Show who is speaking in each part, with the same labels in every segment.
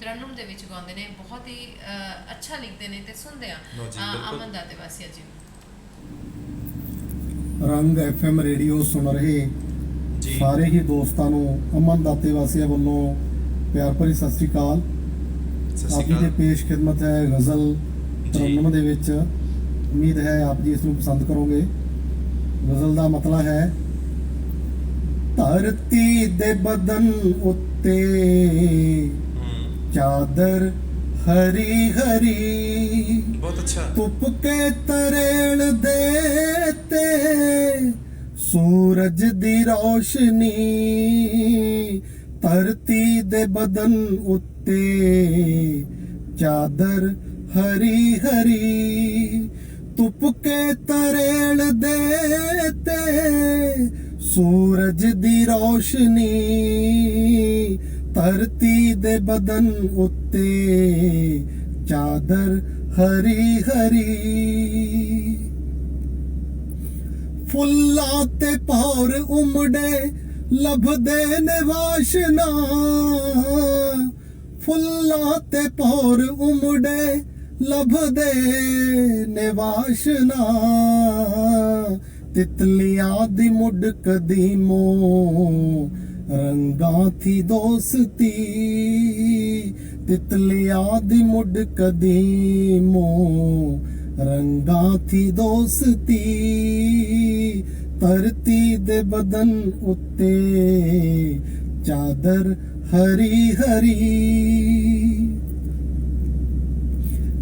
Speaker 1: ਤਰਨਮ ਦੇ ਵਿੱਚ ਗਾਉਂਦੇ ਨੇ ਬਹੁਤ ਹੀ ਅੱਛਾ ਲਿਖਦੇ ਨੇ ਤੇ ਸੁਣਦੇ ਆ। ਅਮਨ ਦਾਤੇ ਵਾਸੀਆ ਜੀ।
Speaker 2: ਰੰਗ ਐਫਐਮ ਰੇਡੀਓ ਸੁਣ ਰਹੇ
Speaker 3: ਜੀ
Speaker 2: ਸਾਰੇ ਹੀ ਦੋਸਤਾਂ ਨੂੰ ਅਮਨ ਦਾਤੇ ਵਾਸੀਆਂ ਵੱਲੋਂ ਪਿਆਰ ਭਰੀ ਸਤਿ ਸ੍ਰੀ ਅਕਾਲ
Speaker 3: ਸਤਿ
Speaker 2: ਆਪ ਦੇ
Speaker 3: ਅਕਾਲ
Speaker 2: ਪੇਸ਼ ਖਿਦਮਤ ਹੈ ਗਜ਼ਲ। ਤਰਨਮ ਦੇ ਵਿੱਚ ਉਮੀਦ ਹੈ ਆਪ ਜੀ ਇਸ ਨੂੰ ਪਸੰਦ ਕਰੋਗੇ ਗਜ਼ਲ ਦਾ ਮਤਲਬ ਹੈ ਧਰਤੀ ਦੇ ਬਦਨ ਉੱਤੇ ਚਾਦਰ ਹਰੀ ਹਰੀ
Speaker 3: ਬਹੁਤ ਅੱਛਾ।
Speaker 2: ਧੁੱਪ ਕੇ ਤਰੇਲ ਦੇ ਤੇ ਸੂਰਜ ਦੀ ਰੋਸ਼ਨੀ ਧਰਤੀ ਦੇ ਬਦਨ ਉੱਤੇ ਚਾਦਰ ਹਰੀ ਹਰੀ ਧੁੱਪ ਕੇ ਤਰੇਲ ਦੇ ਤੇ ਸੂਰਜ ਦੀ ਰੋਸ਼ਨੀ ਧਰਤੀ ਦੇ ਬਦਨ ਉੱਤੇ ਚਾਦਰ ਹਰੀ ਹਰੀ। ਫੁੱਲਾਂ ਤੇ ਪੌਰ ਉਮੜੇ, ਲਭਦੇ ਨੇ ਵਾਸ਼ਨਾ। ਫੁੱਲਾਂ ਤੇ ਭੌਰ ਉਮੜੇ, ਲਭਦੇ ਨੇ ਵਾਸ਼ਨਾ। ਤਿਤਲੀਆਂ ਦੀ ਮੁੱਢ ਕਦੀਮੋ ਰੰਗਾਂ ਥੀ ਦੋਸਤੀ, ਤਿਤਲੀਆਂ ਦੀ ਮੁੱਢ ਕਦੀਮੋ ਰੰਗਾਂ ਥੀ ਦੋਸਤੀ, ਧਰਤੀ ਦੇ ਬਦਨ ਉੱਤੇ ਚਾਦਰ ਹਰੀ ਹਰੀ।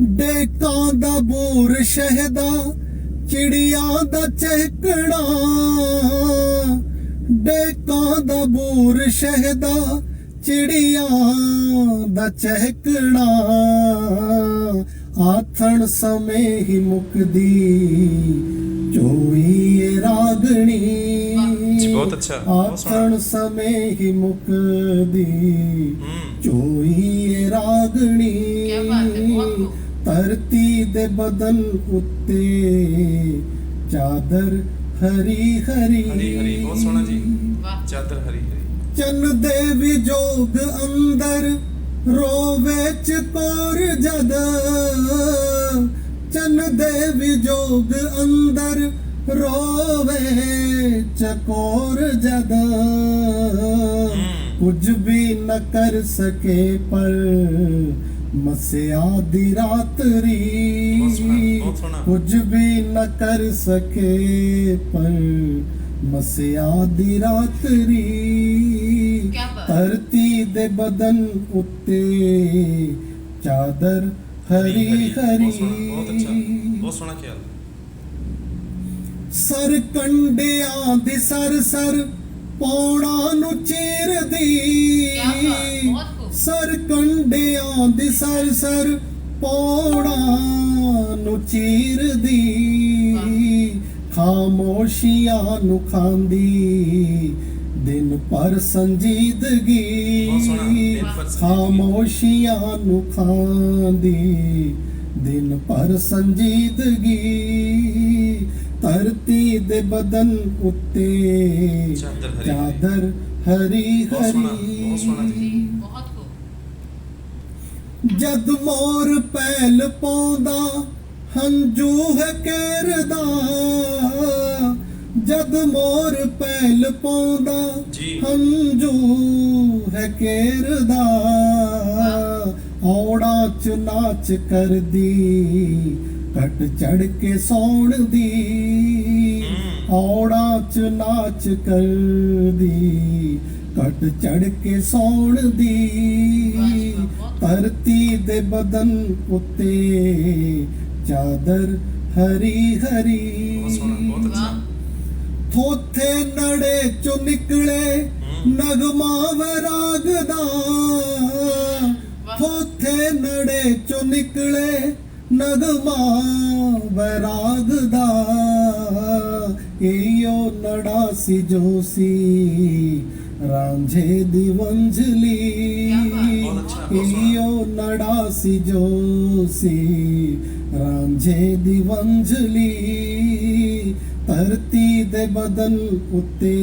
Speaker 2: ਡੇਕਾਂ ਦਾ ਬੂਰ ਸ਼ਹਿਦਾ, ਚਿੜੀਆਂ ਦਾ ਚਹਿਕਣਾ ਡੇਕਾਂ ਦਾ ਬੂਰ ਸ਼ਹਿਦਾ ਚਿੜੀਆਂ ਦਾ ਚਹਿਕਣਾ ਆਥਣ ਸਮੇਂ ਹੀ ਮੁਕਦੀ ਚੋਈ ਏ ਰਾਗਣੀ
Speaker 3: ਜੀ, ਬਹੁਤ ਅੱਛਾ।
Speaker 2: ਆਥਣ ਸਮੇਂ ਹੀ ਮੁਕਦੀ
Speaker 3: ਹੂੰ
Speaker 2: ਚੋਈ ਏ ਰਾਗਣੀ
Speaker 1: ਕਿਆ ਬਾਤ ਹੈ, ਬਹੁਤ।
Speaker 2: ਧਰਤੀ ਦੇ ਬਦਨ ਉੱਤੇ ਚਾਦਰ ਹਰੀ ਹਰੀ।
Speaker 3: ਹਰੀ ਹਰੀ ਬਹੁਤ ਸੋਹਣਾ ਜੀ।
Speaker 1: ਵਾਹ।
Speaker 3: ਚਾਦਰ ਹਰੀ ਹਰੀ।
Speaker 2: ਚੰਨ ਦੇ ਵਿਜੋਗ ਅੰਦਰ ਰੋਵੇ ਚਕੋਰ ਜਦ ਚੰਨ ਦੇ ਵਿਜੋਗ ਅੰਦਰ ਰੋਵੇ ਚਕੋਰ ਜਦ ਕੁਝ ਵੀ ਨ ਕਰ ਸਕੇ ਪਰ ਮਸਿਆ ਦੀ ਰਾਤਰੀ। ਕੁਝ ਵੀ ਨ ਕਰ ਸਕੇ ਪਰ ਮਸਿਆ ਦੀ ਰਾਤਰੀ। ਧਰਤੀ ਦੇ ਬਦਨ ਉੱਤੇ ਚਾਦਰ ਹਰੀ ਹਰੀ
Speaker 3: ਬਹੁਤ ਅੱਛਾ ਬਹੁਤ ਸੋਹਣਾ ਖਿਆਲ
Speaker 2: ਸਰ ਕੰਡਿਆਂ ਦੀ ਸਰ ਸਰ ਪੌੜਾਂ ਨੂੰ ਚੀਰਦੀ। ਸਰ ਕੰਡਿਆਂ ਦੀ ਸਰ ਸਰ ਪੌੜਾਂ ਨੂੰ ਚੀਰਦੀ ਖਾਮੋਸ਼ੀਆਂ ਨੂੰ ਖਾਂਦੀ ਦਿਨ ਪਰ ਸੰਜੀਦਗੀ
Speaker 3: ਬਹੁਤ ਸੋਹਣਾ, ਦਿਨ ਪਰ ਸੰਜੀਦਗੀ।
Speaker 2: ਖਾਮੋਸ਼ੀਆਂ ਨੂੰ ਖਾਂਦੀ ਦਿਨ ਪਰ ਸੰਜੀਦਗੀ ਧਰਤੀ ਦੇ ਬਦਨ ਉੱਤੇ
Speaker 3: ਚਾਦਰ ਹਰੀ ਹਰੀ।
Speaker 2: ਚਾਦਰ ਹਰੀ
Speaker 3: ਬਹੁਤ ਸੋਹਣਾ,
Speaker 2: ਹਰੀ
Speaker 3: ਬਹੁਤ ਸੋਹਣਾ
Speaker 1: ਜੀ ਬਹੁਤ ਖੂਬ
Speaker 2: ਜਦ ਮੋਰ ਪੈਲ ਪਾਉਂਦਾ ਹੰਝੂ ਹੈ ਕੇਰਦਾ ਜਦ ਮੋਰ ਪੈਲ ਪਾਉਂਦਾ। ਹੰਝੂ ਹੈ ਕੇਰਦਾ ਔੜਾ ਚ ਨਾਚ ਕਰਦੀ ਘਟ ਚੜ ਕੇ ਸੌਣ ਦੀ। ਔੜਾ ਚ ਨਾਚ ਕਰਦੀ ਘਟ ਚੜ ਕੇ ਸੌਣ ਦੀ। ਧਰਤੀ ਦੇ ਬਦਨ ਉੱਤੇ ਚਾਦਰ ਹਰੀ ਹਰੀ। ਥੋਥੇ ਨੜੇ ਚੋਂ ਨਿਕਲੇ। ਨਗਮਾ ਵਰਾਗ ਦਾ। ਥੋਥੇ ਨੜੇ ਚੋਂ ਨਿਕਲੇ ਨਗਮਾ ਵਰਾਗ ਦਾ ਈਓ ਨੜਾ ਸੀ ਜੋ ਸੀ ਰਾਂਝੇ ਦੀ ਵੰਝਲੀ ਇਹੋ ਨੜਾ ਸੀ ਜੋਸੀ ਰਾਂਝੇ ਦੀ ਵੰਝਲੀ ਧਰਤੀ ਦੇ ਬਦਨ ਉੱਤੇ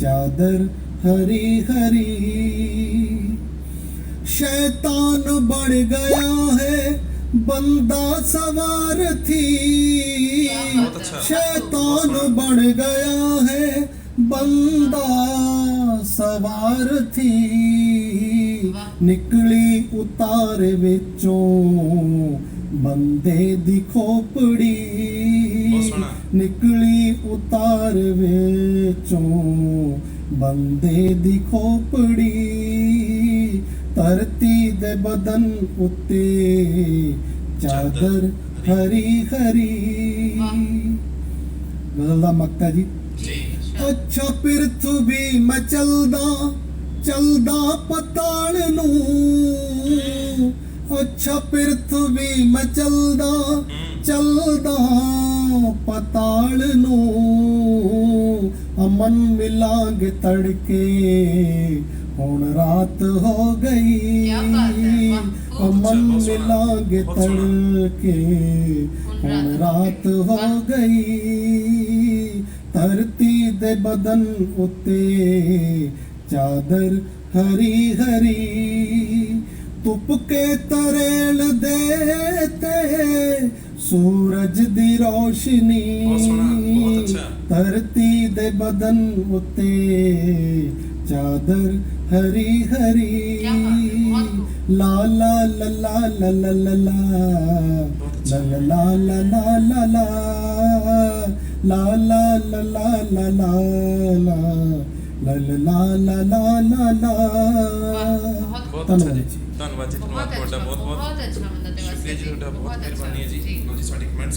Speaker 2: ਚਾਦਰ ਹਰੀ ਹਰੀ ਸ਼ੈਤਾਨ ਬਣ ਗਿਆ ਹੈ ਬੰਦਾ
Speaker 3: ਸਵਾਰ ਥੀ
Speaker 2: ਸ਼ੈਤਾਨ ਬਣ ਗਿਆ ਹੈ ਬੰਦਾ ਸਵਾਰ ਥੀ। ਨਿਕਲੀ ਉਤਾਰ ਵਿੱਚੋਂ ਬੰਦੇ ਦੀ ਖੋਪੜੀ। ਨਿਕਲੀ ਉਤਾਰ ਵਿੱਚੋਂ ਬੰਦੇ ਦੀ ਖੋਪੜੀ। ਧਰਤੀ ਦੇ ਬਦਨ ਉੱਤੇ ਚਾਦਰ ਹਰੀ। ਹਰੀ ਗਲਾ ਮਕਤਾ ਜੀ। ਅੱਛਾ ਪਿਰਥਵੀ ਮੈਂ ਚਲਦਾ ਚਲਦਾ ਪਤਾਲ ਨੂੰ। ਅੱਛਾ ਪਿਰਥਵੀ ਮੈਂ ਚਲਦਾ ਚਲਦਾ ਪਤਾਲ ਨੂੰ। ਅਮਨ ਮਿਲਾਂਗੇ ਤੜਕੇ ਹੁਣ ਰਾਤ ਹੋ ਗਈ। ਅਮਨ ਮਿਲਾਂਗੇ। ਤੜਕੇ ਹੁਣ ਰਾਤ ਹੋ। ਗਈ। ਧਰਤੀ ਦੇ ਬਦਨ ਉੱਤੇ ਚਾਦਰ ਹਰੀ ਹਰੀ ਧੁੱਪ ਕੇ ਤਰੇਲ ਦੇ ਤੇ ਸੂਰਜ ਦੀ ਰੋਸ਼ਨੀ। ਧਰਤੀ ਦੇ ਬਦਨ ਉੱਤੇ ਚਾਦਰ ਹਰੀ ਹਰੀ। ਲਾ ਲਾ ਲਾ ਲਾ ਲਾ ਲਾ ਲਾ ਲਾ ਲਾ। ਲਾ ਲਾ ਲਾ ਲਾ ਲਾ ਲਾ ਲਾ ਲਾ ਲਾ ਲਾ ਲਾ ਲਾ ਲਾ ਲਾ ਲਾ ਲਾ ਲਾ
Speaker 1: ਬਹੁਤ
Speaker 3: ਅੱਛਾ ਜੀ
Speaker 2: ਧੰਨਵਾਦ ਜੀ।
Speaker 3: ਤੁਹਾਡਾ ਬਹੁਤ ਬਹੁਤ
Speaker 1: ਬਹੁਤ ਅੱਛਾ ਮਤਲਬ
Speaker 3: ਸ਼ੁਕਰੀਆ ਜੀ ਤੁਹਾਡਾ ਬਹੁਤ ਮਿਹਰਬਾਨੀ ਹੈ ਜੀ ਜੀ ਸਾਡੇ ਕਮੈਂਟਸ